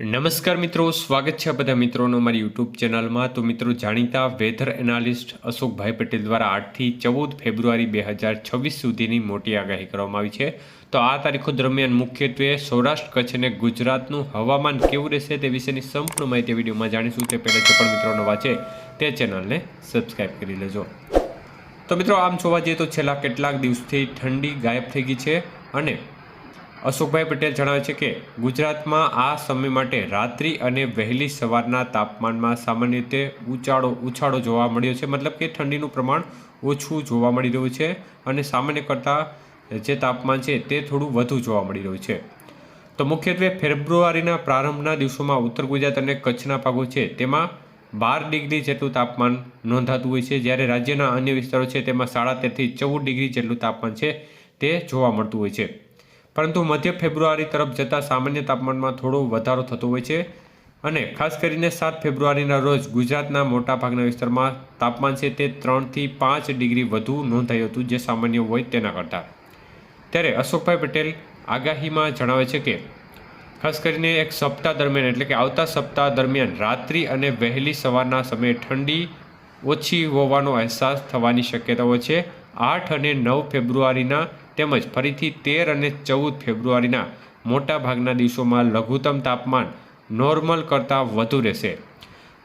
નમસ્કાર મિત્રો, સ્વાગત છે બધા મિત્રોનો મારી યુટ્યુબ ચેનલમાં. તો મિત્રો, જાણીતા વેધર એનાલિસ્ટ અશોકભાઈ પટેલ દ્વારા આઠથી ચૌદ ફેબ્રુઆરી બે હજાર છવ્વીસ સુધીની મોટી આગાહી કરવામાં આવી છે. તો આ તારીખો દરમિયાન મુખ્યત્વે સૌરાષ્ટ્ર, કચ્છ અને ગુજરાતનું હવામાન કેવું રહેશે તે વિશેની સંપૂર્ણ માહિતી વિડીયોમાં જાણીશું. તે પહેલાં જે પણ મિત્રો નવા છે, તે ચેનલને સબસ્ક્રાઈબ કરી લેજો. તો મિત્રો, આમ જોવા જઈએ તો છેલ્લા કેટલાક દિવસથી ઠંડી ગાયબ થઈ ગઈ છે અને અશોકભાઈ પટેલ જણાવે છે કે ગુજરાતમાં આ સમય માટે રાત્રિ અને વહેલી સવારના તાપમાનમાં સામાન્ય રીતે ઉચાળો ઉછાળો જોવા મળ્યો છે. મતલબ કે ઠંડીનું પ્રમાણ ઓછું જોવા મળી રહ્યું છે અને સામાન્ય કરતાં જે તાપમાન છે તે થોડું વધુ જોવા મળી રહ્યું છે. તો મુખ્યત્વે ફેબ્રુઆરીના પ્રારંભના દિવસોમાં ઉત્તર ગુજરાત અને કચ્છના ભાગો છે તેમાં બાર ડિગ્રી જેટલું તાપમાન નોંધાતું હોય છે. જ્યારે રાજ્યના અન્ય વિસ્તારો છે તેમાં સાડા તેરથી ચૌદ ડિગ્રી જેટલું તાપમાન છે તે જોવા મળતું હોય છે. પરંતુ મધ્ય ફેબ્રુઆરી તરફ જતાં સામાન્ય તાપમાનમાં થોડો વધારો થતો હોય છે અને ખાસ કરીને સાત ફેબ્રુઆરીના રોજ ગુજરાતના મોટાભાગના વિસ્તારમાં તાપમાન છે તે ત્રણથી પાંચ ડિગ્રી વધુ નોંધાયું હતું જે સામાન્ય હોય તેના કરતાં. ત્યારે અશોકભાઈ પટેલ આગાહીમાં જણાવે છે કે, ખાસ કરીને એક સપ્તાહ દરમિયાન એટલે કે આવતા સપ્તાહ દરમિયાન રાત્રિ અને વહેલી સવારના સમયે ઠંડી ઓછી હોવાનો અહેસાસ થવાની શક્યતાઓ છે. આઠ અને નવ ફેબ્રુઆરીના તેમજ ફરીથી તેર અને ચૌદ ફેબ્રુઆરીના મોટા ભાગના દિવસોમાં લઘુત્તમ તાપમાન નોર્મલ કરતાં વધુ રહેશે.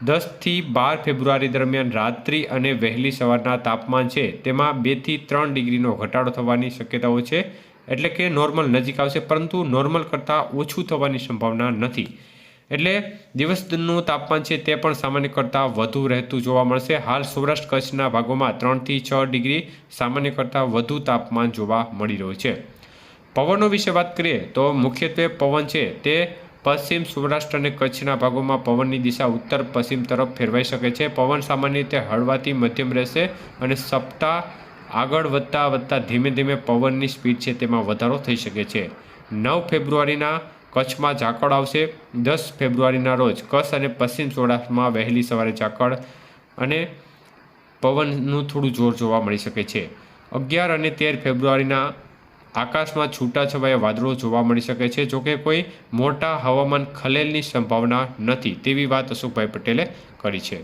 દસથી બાર ફેબ્રુઆરી દરમિયાન રાત્રિ અને વહેલી સવારના તાપમાન છે, તેમાં બેથી ત્રણ ડિગ્રીનો ઘટાડો થવાની શક્યતાઓ છે, એટલે કે નોર્મલ નજીક આવશે, પરંતુ નોર્મલ કરતાં ઓછું થવાની સંભાવના નથી. એટલે દિવસનું તાપમાન છે તે પણ સામાન્ય કરતાં વધુ રહેતું જોવા મળશે. હાલ સૌરાષ્ટ્ર કચ્છના ભાગોમાં ત્રણથી છ ડિગ્રી સામાન્ય કરતાં વધુ તાપમાન જોવા મળી રહ્યું છે. પવનો વિશે વાત કરીએ તો મુખ્યત્વે પવન છે તે પશ્ચિમ સૌરાષ્ટ્ર અને કચ્છના ભાગોમાં પવનની દિશા ઉત્તર પશ્ચિમ તરફ ફેરવાઈ શકે છે. પવન સામાન્ય રીતે હળવાથી મધ્યમ રહેશે અને સપ્તાહ આગળ વધતા વધતા ધીમે ધીમે પવનની સ્પીડ છે તેમાં વધારો થઈ શકે છે. નવ ફેબ્રુઆરીના કચ્છમાં ઝાકળ આવશે. દસ ફેબ્રુઆરીના રોજ કચ્છ અને પશ્ચિમ સૌરાષ્ટ્રમાં વહેલી સવારે ઝાકળ અને પવનનું થોડું જોર જોવા મળી શકે છે. અગિયાર અને તેર ફેબ્રુઆરીના આકાશમાં છૂટાછવાયા વાદળો જોવા મળી શકે છે. જોકે કોઈ મોટા હવામાન ખલેલની સંભાવના નથી તેવી વાત અશોકભાઈ પટેલે કરી છે.